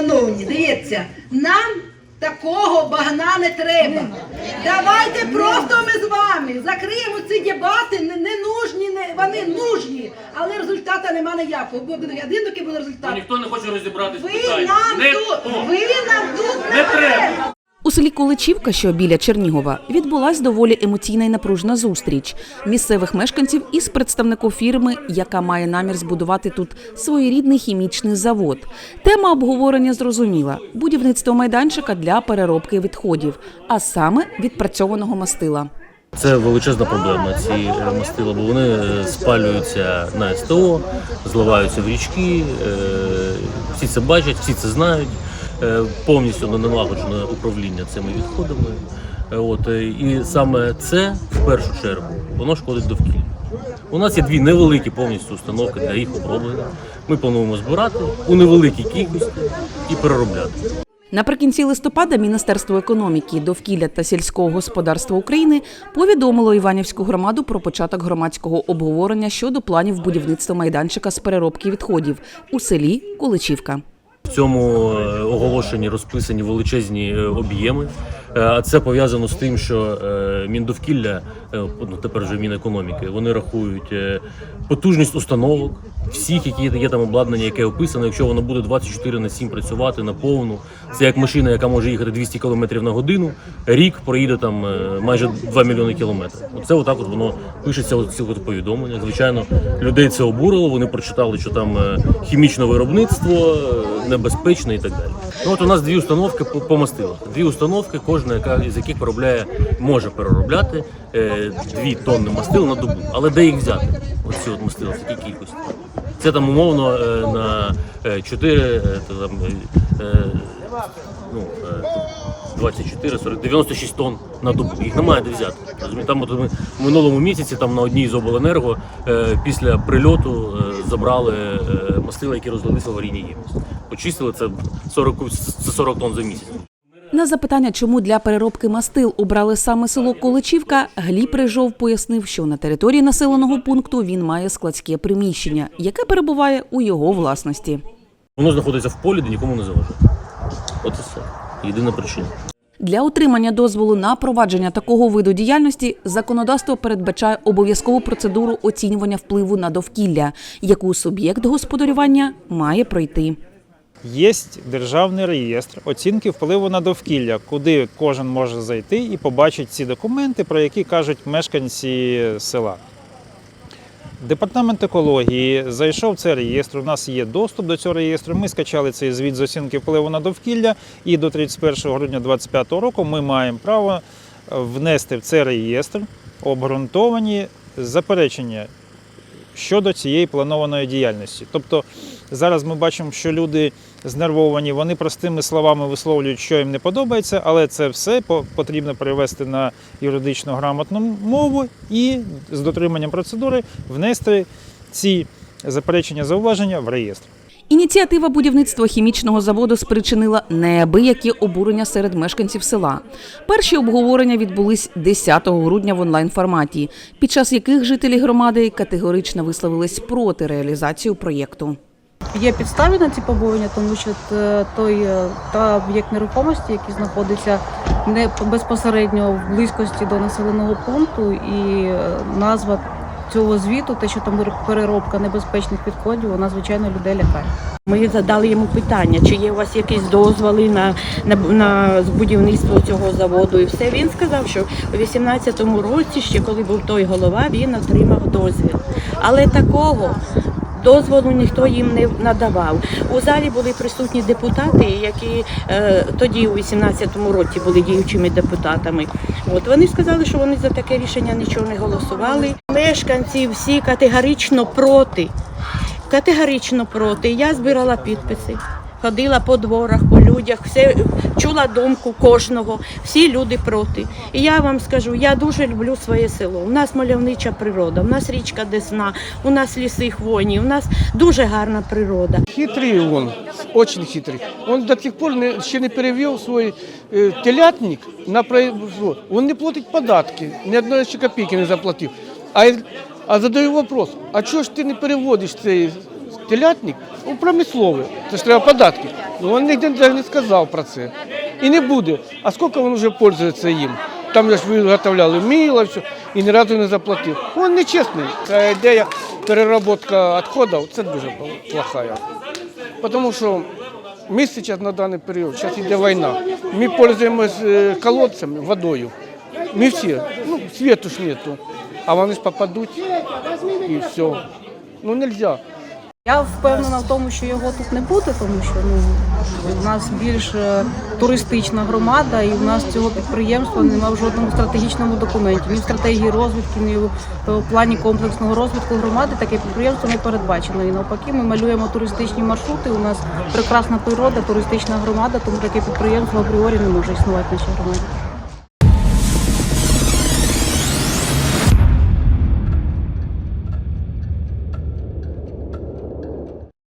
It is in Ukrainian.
шановні, дивіться, нам такого багна не треба. Давайте просто ми з вами закриємо ці дебати, не, не нужні, не, вони нужні, але результату нема ніякого. Бо один доки буде результат. ніхто не хоче розібратися. в Ви питанні. нам Не тут, то. ви нам тут Не треба. Селі Количівка, що біля Чернігова, відбулась доволі емоційна і напружена зустріч місцевих мешканців із представником фірми, яка має намір збудувати тут своєрідний хімічний завод. Тема обговорення зрозуміла: будівництво майданчика для переробки відходів, а саме відпрацьованого мастила. Це величезна проблема. Ці е, мастила, бо вони е, спалюються на СТО, зливаються в річки. е, Всі це бачать, всі це знають. Е, Повністю не налагоджене управління цими відходами. Е, От е, і саме це в першу чергу воно шкодить довкіллю. У нас є дві невеликі повністю установки для їх оброблення. Ми плануємо збирати у невеликій кількості і переробляти. Наприкінці листопада Міністерство економіки, довкілля та сільського господарства України повідомило Іванівську громаду про початок громадського обговорення щодо планів будівництва майданчика з переробки відходів у селі Куличівка. Цьому е, оголошенні розписані величезні е, об'єми. Е, А це пов'язано з тим, що е, Міндовкілля, е, ну тепер вже Мінекономіки, вони рахують потужність установок, всіх, які є, там обладнання, яке описано. Якщо воно буде 24 на 7 працювати на повну, це як машина, яка може їхати 200 км на годину. Рік проїде там майже 2 мільйони кілометрів. Оце отак от воно пишеться цих от повідомленнях. Звичайно, людей це обурило. Вони прочитали, що там хімічне виробництво небезпечне і так далі. Ну от у нас дві установки по, по. Дві установки, кожна яка з яких переробляє, може переробляти е, дві тонни мастил на добу. Але де їх взяти? Оці от мастила в такій кількості. Це там умовно е, на е, 4, е, там, ну, е, 24, 40, 96 тонн на добу. Їх немає де взяти. Там от ми в минулому місяці там на одній з обленерго після прильоту забрали мастила, які розлилися в аварійній ємності. Почистили це 40, це 40 тонн за місяць. На запитання, чому для переробки мастил обрали саме село Количівка, Гліб Рижов пояснив, що на території населеного пункту він має складське приміщення, яке перебуває у його власності. Воно знаходиться в полі, де нікому не заважає. От і все. Єдина причина. Для отримання дозволу на провадження такого виду діяльності законодавство передбачає обов'язкову процедуру оцінювання впливу на довкілля, яку суб'єкт господарювання має пройти. Є державний реєстр оцінки впливу на довкілля, куди кожен може зайти і побачити ці документи, про які кажуть мешканці села. Департамент екології зайшов в цей реєстр. У нас є доступ до цього реєстру. Ми скачали цей звіт з оцінки впливу на довкілля, і до 31 грудня 2025 року ми маємо право внести в цей реєстр обґрунтовані заперечення щодо цієї планованої діяльності. Тобто зараз ми бачимо, що люди знервовані, вони простими словами висловлюють, що їм не подобається, але це все по- потрібно перевести на юридично грамотну мову і з дотриманням процедури внести ці заперечення зауваження в реєстр. Ініціатива будівництва хімічного заводу спричинила неабиякі обурення серед мешканців села. Перші обговорення відбулись 10 грудня в онлайн форматі, під час яких жителі громади категорично висловились проти реалізації проєкту. Є підстави на ці побоювання, тому що той е, та об'єкт нерухомості, який знаходиться не безпосередньо в близькості до населеного пункту, і е, назва цього звіту, те, що там переробка небезпечних підходів, вона звичайно людей лякає. Ми задали йому питання, чи є у вас якісь дозволи на, на, на будівництво цього заводу. І все він сказав, що у 18-му році, ще коли був той голова, він отримав дозвіл. Але такого дозволу ніхто їм не надавав. У залі були присутні депутати, які е, тоді, у 18-му році, були діючими депутатами. От вони сказали, що вони за таке рішення нічого не голосували. Мешканці всі категорично проти. Категорично проти. Я збирала підписи, ходила по дворах, людях, все чула думку кожного. Всі люди проти. І я вам скажу, я дуже люблю своє село. У нас мальовнича природа, у нас річка Десна, у нас ліси хвойні, у нас дуже гарна природа. Хитрый он, очень хитрый. Он до сих пор не, ще не перевів свій е, телятник на производство. Он не платить податки, ні одної ще копійки не заплатив. А, а задаю вопрос, а чого ж ти не переводиш цей телятник, ну, промисловий, це ж треба податки. Ну він ніде не сказав про це. І не буде. А скільки він вже пользується їм? Там ж виготовляли мило, все, і ні разу не заплатив. Він нечесний. Ця ідея переробка відходів, це дуже плохая. Тому що ми зараз на даний період, зараз йде війна, ми пользуємося е, колодцями, водою. Ми всі, ну, світу ж нету, а вони ж попадуть і все. Ну, нельзя. Я впевнена в тому, що його тут не буде, тому що ну у нас більш е, туристична громада, і у нас цього підприємства немає в жодному стратегічному документі. Ні в стратегії розвитку, ні в е, плані комплексного розвитку громади таке підприємство не передбачено. І навпаки, ми малюємо туристичні маршрути. У нас прекрасна природа, туристична громада, тому таке підприємство апріорі не може існувати в нашій громаді.